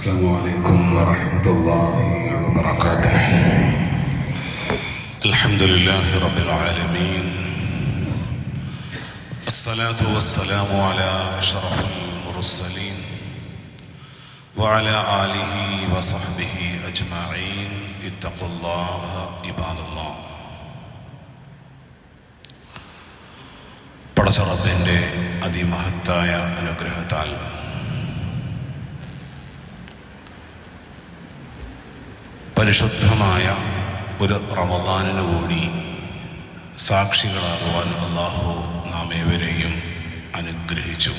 السلام عليكم ورحمة الله وبركاته الحمد لله رب العالمين الصلاة والسلام على أشرف المرسلين وعلى آله وصحبه أجمعين اتقوا الله عباد الله പടച്ചറബിൻ്റെ അതിമഹത്തായ അനുഗ്രഹത്താൽ പരിശുദ്ധമായ ഒരു റമദാനിനു കൂടി സാക്ഷികളാകുവാൻ അള്ളാഹു നാം ഏവരെയും അനുഗ്രഹിച്ചു.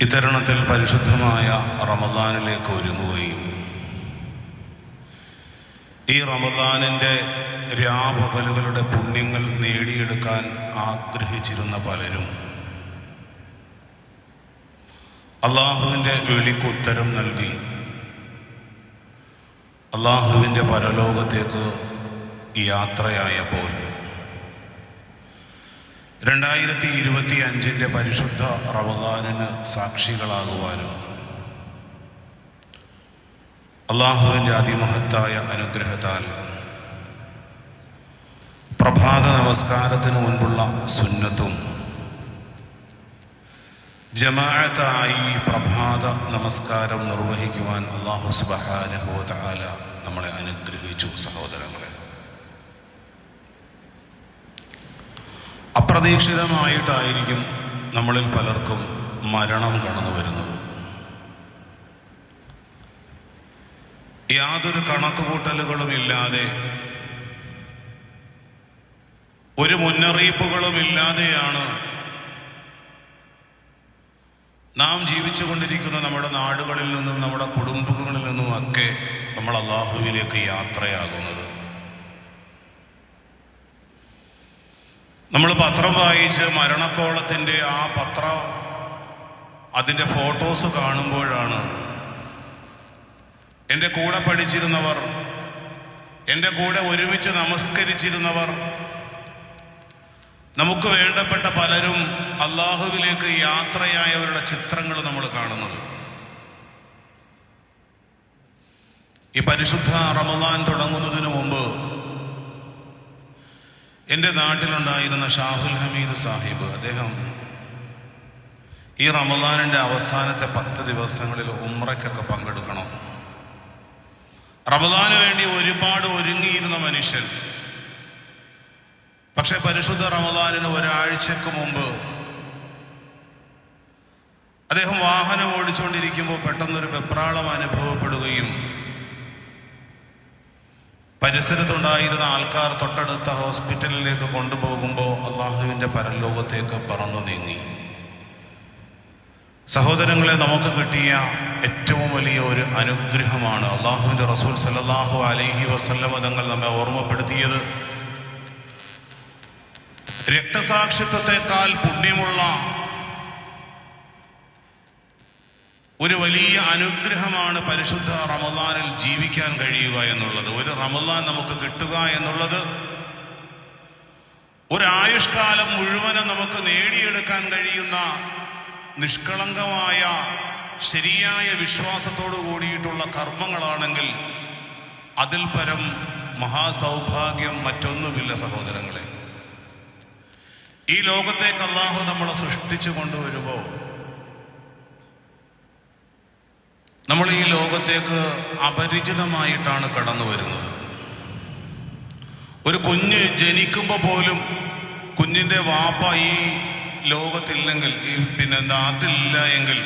ഇത്തരണത്തിൽ പരിശുദ്ധമായ റമദാനിലേക്ക് ഒരുങ്ങുകയും ഈ റമദാനിന്റെ രാപകലുകളുടെ പുണ്യങ്ങൾ നേടിയെടുക്കാൻ ആഗ്രഹിച്ചിരുന്ന പലരും അള്ളാഹുവിന്റെ വിളിക്ക് ഉത്തരം നൽകി. അള്ളാഹുവിന്റെ പരലോകത്തേക്ക് യാത്രയായപ്പോൾ രണ്ടായിരത്തി ഇരുപത്തി അഞ്ചിന്റെ പരിശുദ്ധ റമദാനിന് സാക്ഷികളാകുവാനും അള്ളാഹുവിന്റെ അതിമഹത്തായ അനുഗ്രഹത്താൽ പ്രഭാത നമസ്കാരത്തിന് മുൻപുള്ള സുന്നത്തും ജമാഅത്തായി പ്രഭാത നമസ്കാരം നിർവഹിക്കുവാൻ അള്ളാഹു സുബഹാനഹു തആല നമ്മളെ അനുഗ്രഹിച്ചു സഹോദരങ്ങളെ. അപ്രതീക്ഷിതമായിട്ടായിരിക്കും നമ്മളിൽ പലർക്കും മരണം കടന്നു വരുന്നത്. യാതൊരു കണക്കുകൂട്ടലുകളും ഇല്ലാതെ ഒരു മുന്നറിയിപ്പുകളും ഇല്ലാതെയാണ് നാം ജീവിച്ചുകൊണ്ടിരിക്കുന്ന നമ്മുടെ നാടുകളിൽ നിന്നും നമ്മുടെ കുടുംബങ്ങളിൽ നിന്നും ഒക്കെ നമ്മൾ അള്ളാഹുവിലേക്ക് യാത്രയാകുന്നത്. നമ്മൾ പത്രം വായിച്ച് മരണക്കോളത്തിന്റെ ആ പത്രം അതിന്റെ ഫോട്ടോസ് കാണുമ്പോഴാണ് എന്റെ കൂടെ പഠിച്ചിരുന്നവർ എന്റെ കൂടെ ഒരുമിച്ച് നമസ്കരിച്ചിരുന്നവർ നമുക്ക് വേണ്ടപ്പെട്ട പലരും അള്ളാഹുവിലേക്ക് യാത്രയായവരുടെ ചിത്രങ്ങൾ നമ്മൾ കാണുന്നത്. ഈ പരിശുദ്ധ റമദാൻ തുടങ്ങുന്നതിന് മുമ്പ് എന്റെ നാട്ടിലുണ്ടായിരുന്ന ഷാഹുൽ ഹമീദ് സാഹിബ് അദ്ദേഹം ഈ റമദാനിന്റെ അവസാനത്തെ പത്ത് ദിവസങ്ങളിൽ ഉമ്രയ്ക്കൊക്കെ പങ്കെടുക്കണം. റമദാന് വേണ്ടി ഒരുപാട് ഒരുങ്ങിയിരുന്ന മനുഷ്യൻ. പക്ഷെ പരിശുദ്ധ റമദാനിന് ഒരാഴ്ചക്ക് മുമ്പ് അദ്ദേഹം വാഹനം ഓടിച്ചുകൊണ്ടിരിക്കുമ്പോൾ പെട്ടെന്നൊരു വെപ്രാളം അനുഭവപ്പെടുകയും പരിസരത്തുണ്ടായിരുന്ന ആൾക്കാർ തൊട്ടടുത്ത ഹോസ്പിറ്റലിലേക്ക് കൊണ്ടുപോകുമ്പോൾ അള്ളാഹുവിന്റെ പരലോകത്തേക്ക് പറന്നു നീങ്ങി. സഹോദരങ്ങളെ നമുക്ക് കിട്ടിയ ഏറ്റവും വലിയ ഒരു അനുഗ്രഹമാണ് അള്ളാഹുവിന്റെ റസൂൽ സല്ലാഹു അലൈഹി വസല്ലമ തങ്ങൾ നമ്മെ ഓർമ്മപ്പെടുത്തിയത്. രക്തസാക്ഷിത്വത്തെക്കാൾ പുണ്യമുള്ള ഒരു വലിയ അനുഗ്രഹമാണ് പരിശുദ്ധ റമദാനിൽ ജീവിക്കാൻ കഴിയുക എന്നുള്ളത്. ഒരു റമദാൻ നമുക്ക് കിട്ടുക എന്നുള്ളത് ഒരായുഷ്കാലം മുഴുവനും നമുക്ക് നേടിയെടുക്കാൻ കഴിയുന്ന നിഷ്കളങ്കമായ ശരിയായ വിശ്വാസത്തോടു കൂടിയിട്ടുള്ള കർമ്മങ്ങളാണെങ്കിൽ അതിൽ പരം മഹാസൗഭാഗ്യം മറ്റൊന്നുമില്ല സഹോദരങ്ങളെ. ഈ ലോകത്തേക്ക് അള്ളാഹു നമ്മളെ സൃഷ്ടിച്ചു കൊണ്ടുവരുമ്പോൾ നമ്മൾ ഈ ലോകത്തേക്ക് അപരിചിതമായിട്ടാണ് കടന്നു വരുന്നത്. ഒരു കുഞ്ഞ് ജനിക്കുമ്പോൾ പോലും കുഞ്ഞിന്റെ വാപ്പ ഈ ലോകത്തില്ലെങ്കിൽ ഈ പിന്നെ നാട്ടിലില്ല എങ്കിൽ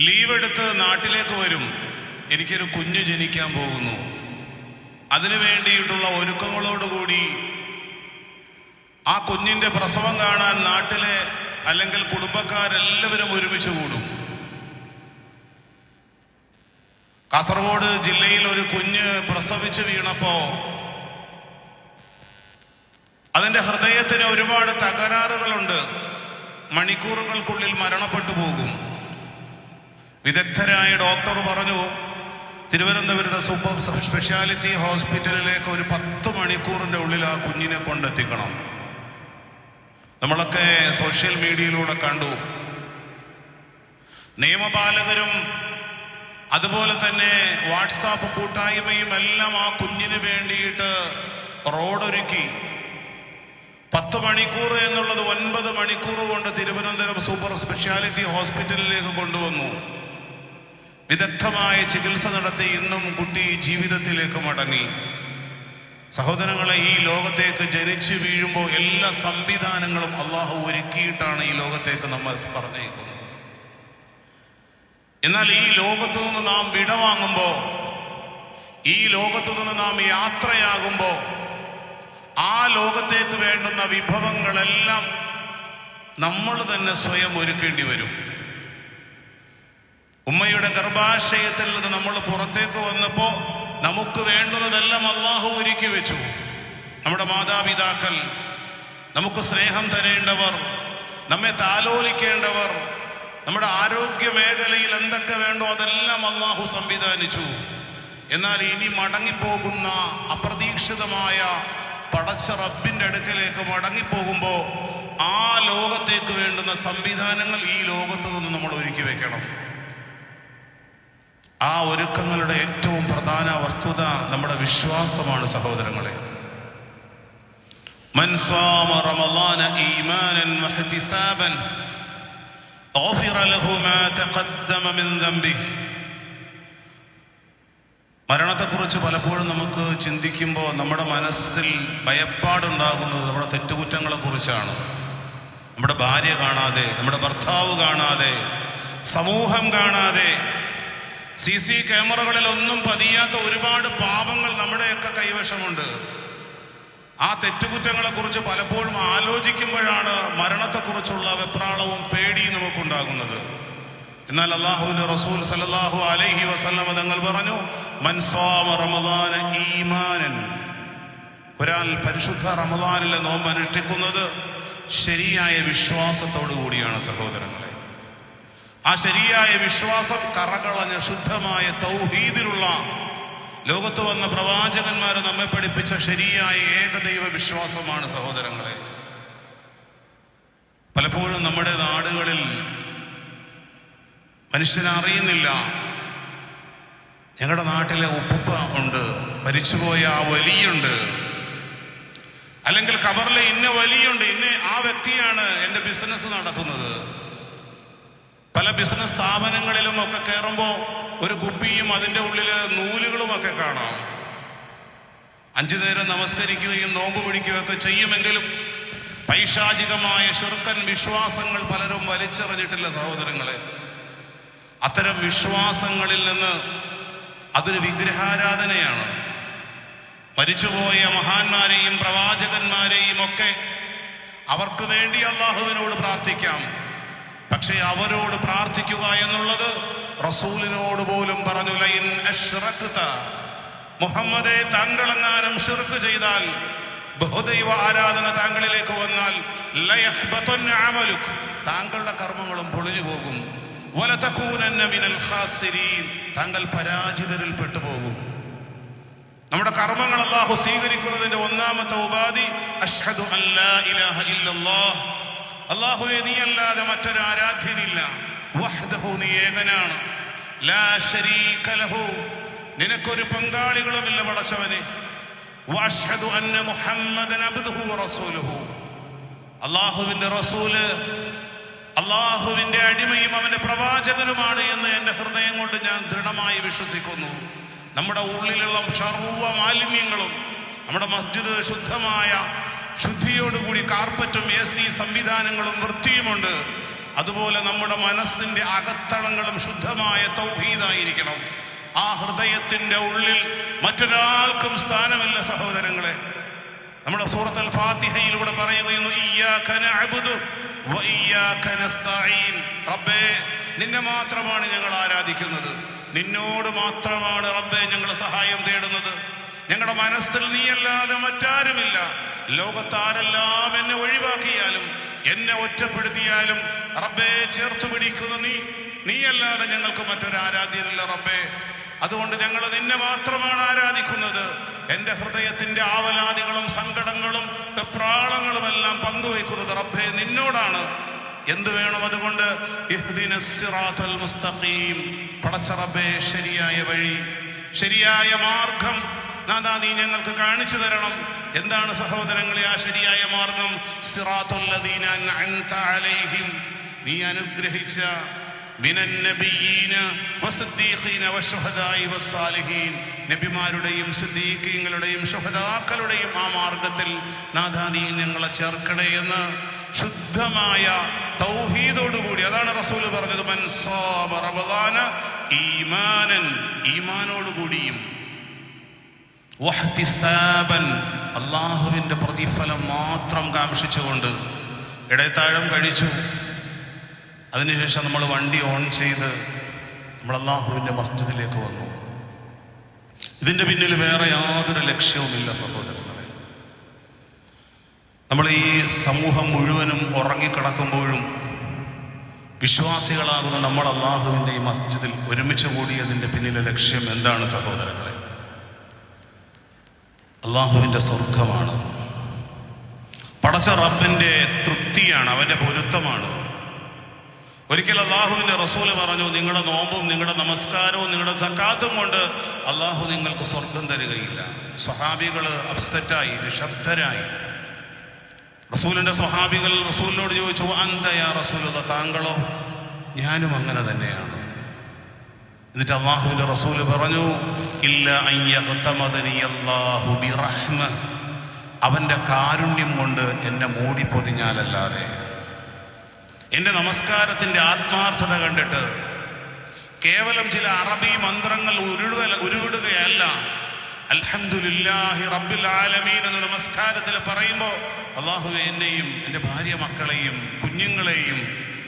ലീവ് എടുത്ത് നാട്ടിലേക്ക് വരും. എനിക്കൊരു കുഞ്ഞ് ജനിക്കാൻ പോകുന്നു. അതിനു വേണ്ടിയിട്ടുള്ള ഒരുക്കങ്ങളോടുകൂടി ആ കുഞ്ഞിന്റെ പ്രസവം കാണാൻ നാട്ടിലെ അല്ലെങ്കിൽ കുടുംബക്കാരെല്ലാവരും ഒരുമിച്ച് കൂടും. കാസർഗോഡ് ജില്ലയിൽ ഒരു കുഞ്ഞ് പ്രസവിച്ച് വീണപ്പോ അതിന്റെ ഹൃദയത്തിന് ഒരുപാട് തകരാറുകളുണ്ട്. മണിക്കൂറുകൾക്കുള്ളിൽ മരണപ്പെട്ടു പോകും. വിദഗ്ധരായ ഡോക്ടർ പറഞ്ഞു തിരുവനന്തപുരത്തെ സൂപ്പർ സ്പെഷ്യാലിറ്റി ഹോസ്പിറ്റലിലേക്ക് ഒരു പത്ത് മണിക്കൂറിന്റെ ഉള്ളിൽ ആ കുഞ്ഞിനെ കൊണ്ടെത്തിക്കണം. നമ്മളൊക്കെ സോഷ്യൽ മീഡിയയിലൂടെ കണ്ടു. നിയമപാലകരും അതുപോലെ തന്നെ വാട്സാപ്പ് കൂട്ടായ്മയും എല്ലാം ആ കുഞ്ഞിന് വേണ്ടിയിട്ട് റോഡൊരുക്കി. പത്ത് മണിക്കൂർ എന്നുള്ളത് ഒൻപത് മണിക്കൂർ കൊണ്ട് തിരുവനന്തപുരം സൂപ്പർ സ്പെഷ്യാലിറ്റി ഹോസ്പിറ്റലിലേക്ക് കൊണ്ടുവന്നു. വിദഗ്ധമായ ചികിത്സ നടത്തി ഇന്നും കുട്ടി ജീവിതത്തിലേക്ക് മടങ്ങി. സഹോദരങ്ങളെ ഈ ലോകത്തേക്ക് ജനിച്ചു വീഴുമ്പോൾ എല്ലാ സംവിധാനങ്ങളും അള്ളാഹു ഒരുക്കിയിട്ടാണ് ഈ ലോകത്തേക്ക് നമ്മൾ പറഞ്ഞേക്കുന്നത്. എന്നാൽ ഈ ലോകത്തു നിന്ന് നാം വിടവാങ്ങുമ്പോൾ ഈ ലോകത്തു നിന്ന് നാം യാത്രയാകുമ്പോൾ ആ ലോകത്തേക്ക് വേണ്ടുന്ന വിഭവങ്ങളെല്ലാം നമ്മൾ തന്നെ സ്വയം ഒരുക്കേണ്ടി വരും. ഉമ്മയുടെ ഗർഭാശയത്തിൽ നിന്ന് നമ്മൾ പുറത്തേക്ക് വന്നപ്പോ നമുക്ക് വേണ്ടുന്നതെല്ലാം അള്ളാഹു ഒരുക്കി വെച്ചു. നമ്മുടെ മാതാപിതാക്കൾ നമുക്ക് സ്നേഹം തരേണ്ടവർ നമ്മെ താലോലിക്കേണ്ടവർ നമ്മുടെ ആരോഗ്യ മേഖലയിൽ എന്തൊക്കെ വേണ്ടോ അതെല്ലാം അള്ളാഹു സംവിധാനിച്ചു. എന്നാൽ ഇനി മടങ്ങിപ്പോകുന്ന അപ്രതീക്ഷിതമായ പടച്ച റബ്ബിന്റെ അടുക്കലേക്ക് മടങ്ങിപ്പോകുമ്പോൾ ആ ലോകത്തേക്ക് വേണ്ടുന്ന സംവിധാനങ്ങൾ ഈ ലോകത്ത് നിന്ന് നമ്മൾ ഒരുക്കി വെക്കണം. ആ ഒരുക്കങ്ങളുടെ ഏറ്റവും പ്രധാന വസ്തുത നമ്മുടെ വിശ്വാസമാണ് സഹോദരങ്ങളെ من صام رمضان إيمانا واحتسابا غفر له ما تقدم من ذنبه മരണത്തെക്കുറിച്ച് പലപ്പോഴും നമുക്ക് ചിന്തിക്കുമ്പോൾ നമ്മുടെ മനസ്സിൽ ഭയപ്പാടുണ്ടാകുന്നത് നമ്മുടെ തെറ്റുകുറ്റങ്ങളെ കുറിച്ചാണ് നമ്മുടെ ഭാര്യ കാണാതെ നമ്മുടെ ഭർത്താവ് കാണാതെ സമൂഹം കാണാതെ സി സി ക്യാമറകളിൽ ഒന്നും പതിയാത്ത ഒരുപാട് പാപങ്ങൾ നമ്മുടെയൊക്കെ കൈവശമുണ്ട്. ആ തെറ്റുകുറ്റങ്ങളെ കുറിച്ച് പലപ്പോഴും ആലോചിക്കുമ്പോഴാണ് മരണത്തെക്കുറിച്ചുള്ള വെപ്രാളവും പേടിയും നമുക്കുണ്ടാകുന്നത്. എന്നാൽ അള്ളാഹുവിന്റെ റസൂൽ സല്ലല്ലാഹു അലൈഹി വസല്ലമ തങ്ങൾ പറഞ്ഞു മൻസ്വാമ റമദാന ഈമാനൻ. ഒരാൾ പരിശുദ്ധ റമദാനിലെ നോമ്പ് അനുഷ്ഠിക്കുന്നത് ശരിയായ വിശ്വാസത്തോടു കൂടിയാണ് സഹോദരങ്ങളെ ആ ശരിയായ വിശ്വാസം കറകളഞ്ഞ ശുദ്ധമായ തൗഹീദിലുള്ള ലോകത്ത് വന്ന പ്രവാചകന്മാരെ നമ്മെ പഠിപ്പിച്ച ശരിയായ ഏകദൈവ വിശ്വാസമാണ് സഹോദരങ്ങളെ. പലപ്പോഴും നമ്മുടെ നാടുകളിൽ മനുഷ്യനറിയുന്നില്ല. ഞങ്ങളുടെ നാട്ടിലെ ഉപ്പുപ്പ ഉണ്ട് മരിച്ചുപോയ ആ വലിയുണ്ട്. അല്ലെങ്കിൽ കബറിലെ ഇന്ന വലിയുണ്ട് ഇന്ന ആ വ്യക്തിയാണ് എന്റെ ബിസിനസ് നടത്തുന്നത്. പല ബിസിനസ് സ്ഥാപനങ്ങളിലും ഒക്കെ കയറുമ്പോൾ ഒരു കുപ്പിയും അതിന്റെ ഉള്ളിൽ നൂലുകളുമൊക്കെ കാണാം. അഞ്ചു നേരം നമസ്കരിക്കുകയും നോമ്പ് പിടിക്കുകയൊക്കെ ചെയ്യുമെങ്കിലും പൈശാചികമായ ശുർക്കൻ വിശ്വാസങ്ങൾ പലരും വലിച്ചെറിഞ്ഞിട്ടില്ല സഹോദരങ്ങളെ. അത്തരം വിശ്വാസങ്ങളിൽ നിന്ന് അതൊരു വിഗ്രഹാരാധനയാണ്. മരിച്ചുപോയ മഹാന്മാരെയും പ്രവാചകന്മാരെയും ഒക്കെ അവർക്ക് വേണ്ടി അള്ളാഹുവിനോട് പ്രാർത്ഥിക്കാം. പക്ഷേ അവരോട് പ്രാർത്ഥിക്കുക എന്നുള്ളത് റസൂലിനോട് പോലും പറഞ്ഞു ലൈൻ മുഹമ്മദെ താങ്കൾ എന്നാലും ഷിർക്ക് ചെയ്താൽ ബഹുദൈവ ആരാധന താങ്കളിലേക്ക് വന്നാൽ താങ്കളുടെ കർമ്മങ്ങളും പൊളിഞ്ഞു പോകും. താങ്കൾ പരാജിതരിൽ പെട്ടുപോകും നമ്മുടെ കർമ്മങ്ങൾ അള്ളാഹു സ്വീകരിക്കുന്നതിന്റെ ഒന്നാമത്തെ ഉപാധി അഷ്ഹദു അല്ലാ ഇലാഹ ഇല്ലല്ലാഹ്. അള്ളാഹുവെ നീ അല്ലാതെ മറ്റൊരു ആരാധ്യനില്ല. വഹ്ദഹു നീ ഏകനാണ്. ലാ ശരീക ലഹു. നിനക്കൊരു പങ്കാളികളുമില്ല പടച്ചവനെ. അന്ന മുഹമ്മദൻ അബ്ദുഹു അള്ളാഹുവിന്റെ റസൂൽ അള്ളാഹുവിന്റെ അടിമയും അവന്റെ പ്രവാചകനുമാണ് എന്ന് എന്റെ ഹൃദയം കൊണ്ട് ഞാൻ ദൃഢമായി വിശ്വസിക്കുന്നു. നമ്മുടെ ഉള്ളിലുള്ള സർവ മാലിന്യങ്ങളും നമ്മുടെ മസ്ജിദ് ശുദ്ധമായ ശുദ്ധിയോടുകൂടി കാർപ്പറ്റും എ സി സംവിധാനങ്ങളും വൃത്തിയുമുണ്ട്. അതുപോലെ നമ്മുടെ മനസ്സിന്റെ അകത്തളങ്ങളും ശുദ്ധമായ തൗഹീദായിരിക്കണം. ആ ഹൃദയത്തിന്റെ ഉള്ളിൽ മറ്റൊരാൾക്കും സ്ഥാനമില്ല സഹോദരങ്ങളെ. നമ്മുടെ സൂറത്തുൽ ഫാത്തിഹയിലൂടെ പറയുകയുന്നു റബ്ബേ നിന്നെ മാത്രമാണ് ഞങ്ങൾ ആരാധിക്കുന്നത്. നിന്നോട് മാത്രമാണ് റബ്ബെ ഞങ്ങൾ സഹായം തേടുന്നത്. ഞങ്ങളുടെ മനസ്സിൽ നീയല്ലാതെ മറ്റാരുമില്ല. ലോകത്താരെല്ലാം എന്നെ ഒഴിവാക്കിയാലും എന്നെ ഒറ്റപ്പെടുത്തിയാലും റബ്ബേ ചേർത്ത് പിടിക്കുന്ന നീ. നീയല്ലാതെ ഞങ്ങൾക്ക് മറ്റൊരു ആരാധ്യനല്ല റബ്ബേ. അതുകൊണ്ട് ഞങ്ങൾ നിന്നെ മാത്രമാണ് ആരാധിക്കുന്നത്. എന്റെ ഹൃദയത്തിന്റെ ആവലാദികളും സങ്കടങ്ങളും പ്രാളങ്ങളും എല്ലാം പങ്കുവയ്ക്കുന്നത് റബ്ബേ നിന്നോടാണ്. എന്ത് വേണം അതുകൊണ്ട്? മുസ്തഖീം. പടച്ച റബ്ബേ ശരിയായ വഴി ശരിയായ മാർഗം നാദാ നീ ഞങ്ങൾക്ക് കാണിച്ചു തരണം. എന്താണ് സഹോദരങ്ങളെ ആ ശരിയായ മാർഗം? അലൈഹിം. നീ അനുഗ്രഹിച്ച നബിമാരുടെയും സിദ്ദീഖീങ്ങളുടെയും ശുഹദാക്കളുടെയും ആ മാർഗത്തിൽ നാഥാനീ ഞങ്ങളെ ചേർക്കണേ എന്ന് ശുദ്ധമായ തൗഹീദോടുകൂടി അതാണ് റസൂൽ പറഞ്ഞത് മൻസാമ റമദാന ഈമാനൻ. ഈമാനോടുകൂടിയും. അള്ളാഹുവിന്റെ പ്രതിഫലം മാത്രം കാക്ഷിച്ചുകൊണ്ട് ഇടയത്താഴം കഴിച്ചു. അതിനുശേഷം നമ്മൾ വണ്ടി ഓൺ ചെയ്ത് നമ്മൾ അള്ളാഹുവിന്റെ മസ്ജിദിലേക്ക് വന്നു. ഇതിന്റെ പിന്നിൽ വേറെ യാതൊരു ലക്ഷ്യവുമില്ല സഹോദരങ്ങളെ. നമ്മൾ ഈ സമൂഹം മുഴുവനും ഉറങ്ങിക്കിടക്കുമ്പോഴും വിശ്വാസികളാകുന്ന നമ്മൾ അള്ളാഹുവിന്റെ ഈ മസ്ജിദിൽ ഒരുമിച്ച് കൂടിയതിന്റെ പിന്നിലെ ലക്ഷ്യം എന്താണ് സഹോദരങ്ങളെ? അള്ളാഹുവിന്റെ സ്വർഗമാണ് പടച്ച റബ്ബിന്റെ തൃപ്തിയാണ് അവന്റെ പൊരുത്തമാണ്. ഒരിക്കൽ അള്ളാഹുവിന്റെ റസൂൽ പറഞ്ഞു നിങ്ങളുടെ നോമ്പും നിങ്ങളുടെ നമസ്കാരവും നിങ്ങളുടെ സക്കാത്തും കൊണ്ട് അള്ളാഹു നിങ്ങൾക്ക് സ്വർഗം തരികയില്ല. സ്വഹാബികൾ അപ്സെറ്റായി നിശബ്ദരായി. റസൂലിന്റെ സ്വഹാബികൾ റസൂലിനോട് ചോദിച്ചു അന്തയാ റസൂലത താങ്കളോ? ഞാനും അങ്ങനെ തന്നെയാണ്. എന്നിട്ട് അള്ളാഹുവിന്റെ റസൂൽ പറഞ്ഞു ഇല്ല അല്ലാഹു ബിറഹ്മ. അവന്റെ കാരുണ്യം കൊണ്ട് എന്നെ മൂടി പൊതിഞ്ഞാലല്ലാതെ. എന്റെ നമസ്കാരത്തിന്റെ ആത്മാർത്ഥത കണ്ടിട്ട് കേവലം ചില അറബി മന്ത്രങ്ങൾ ഉരുവിടുകയല്ല. അൽഹംദുലില്ലാഹി റബ്ബിൽ ആലമീൻ എന്ന നമസ്കാരത്തിൽ പറയുമ്പോൾ അള്ളാഹു എന്നെയും എന്റെ ഭാര്യ മക്കളെയും കുഞ്ഞുങ്ങളെയും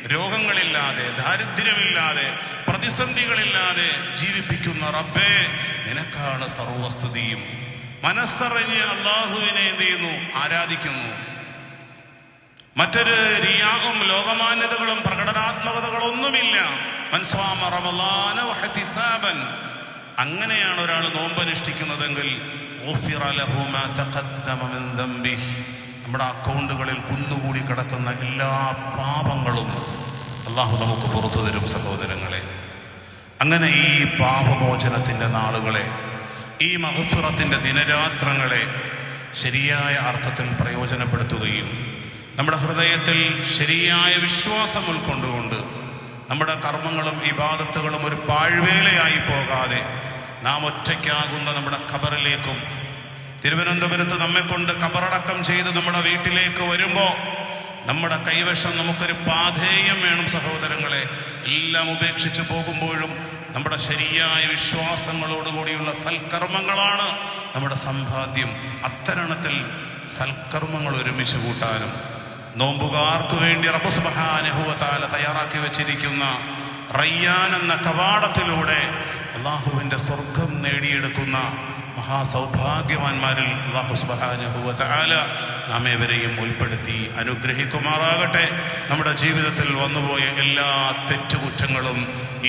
രോഗങ്ങളില്ലാതെ ദാരിദ്ര്യമില്ലാതെ പ്രതിസന്ധികളില്ലാതെ ജീവിപ്പിക്കുന്ന റബ്ബേ നിനക്കാണ് സർവസ്തുതിയും. മനസ്സറിഞ്ഞ് അള്ളാഹുവിനെ എന്ത് ചെയ്യുന്നു? ആരാധിക്കുന്നു. മറ്റൊരു റിയാവും ലോകമാന്യതകളും പ്രകടനാത്മകതകളൊന്നുമില്ല. അങ്ങനെയാണ് ഒരാൾ നോമ്പനുഷ്ഠിക്കുന്നതെങ്കിൽ നമ്മുടെ അക്കൗണ്ടുകളിൽ കുന്നുകൂടി കിടക്കുന്ന എല്ലാ പാപങ്ങളും അള്ളാഹു നമുക്ക് പുറത്തു തരും സഹോദരങ്ങളെ. അങ്ങനെ ഈ പാപമോചനത്തിന്റെ നാളുകളെ ഈ മഹഫിറത്തിന്റെ ദിനരാത്രങ്ങളെ ശരിയായ അർത്ഥത്തിൽ പ്രയോജനപ്പെടുത്തുകയും നമ്മുടെ ഹൃദയത്തിൽ ശരിയായ വിശ്വാസം ഉൾക്കൊണ്ടുകൊണ്ട് നമ്മുടെ കർമ്മങ്ങളും ഇബാദത്തുകളും ഒരു പാഴ്വേലയായി പോകാതെ നാം ഒറ്റയ്ക്കാകുന്ന നമ്മുടെ ഖബറിലേക്കും തിരുവനന്തപുരത്ത് നമ്മെ കൊണ്ട് കബറടക്കം ചെയ്ത് നമ്മുടെ വീട്ടിലേക്ക് വരുമ്പോൾ നമ്മുടെ കൈവശം നമുക്കൊരു പാധേയം വേണം സഹോദരങ്ങളെ. എല്ലാം ഉപേക്ഷിച്ച് പോകുമ്പോഴും നമ്മുടെ ശരിയായ വിശ്വാസങ്ങളോടുകൂടിയുള്ള സൽക്കർമ്മങ്ങളാണ് നമ്മുടെ സമ്പാദ്യം. അത്തരണത്തിൽ സൽക്കർമ്മങ്ങൾ ഒരുമിച്ച് കൂട്ടാനും. നോമ്പുകാർക്ക് വേണ്ടി റബ്ബു സുബ്ഹാനഹുവതആല തയ്യാറാക്കി വെച്ചിരിക്കുന്ന റയ്യാൻ എന്ന കവാടത്തിലൂടെ അള്ളാഹുവിന്റെ സ്വർഗം നേടിയെടുക്കുന്ന മഹാസൗഭാഗ്യവാന്മാരിൽ അള്ളാഹു സുബ്ഹാനഹുവതആല നാം ഏവരെയും ഉൾപ്പെടുത്തി അനുഗ്രഹിക്കുമാറാകട്ടെ. നമ്മുടെ ജീവിതത്തിൽ വന്നുപോയ എല്ലാ തെറ്റുകുറ്റങ്ങളും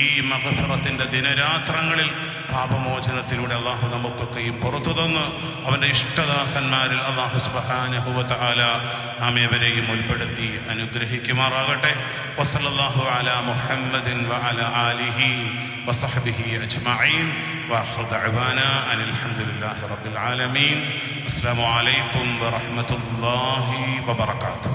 ഈ മഹഫറത്തിന്റെ ദിനരാത്രങ്ങളിൽ പാപമോചനത്തിലൂടെ അള്ളാഹു നമുക്കൊക്കെയും പുറത്തു തന്ന് അവൻ്റെ ഇഷ്ടദാസന്മാരിൽ അള്ളാഹു സുബ്ഹാനഹുവതആല നാം ഏവരെയും ഉൾപ്പെടുത്തി അനുഗ്രഹിക്കുമാറാകട്ടെ വസല്ലല്ലാഹു അലാ മുഹമ്മദിൻ വഅല ആലിഹി വസഹ്ബിഹി അജ്മഈൻ واخر دعوانا ان الحمد لله رب العالمين السلام عليكم ورحمه الله وبركاته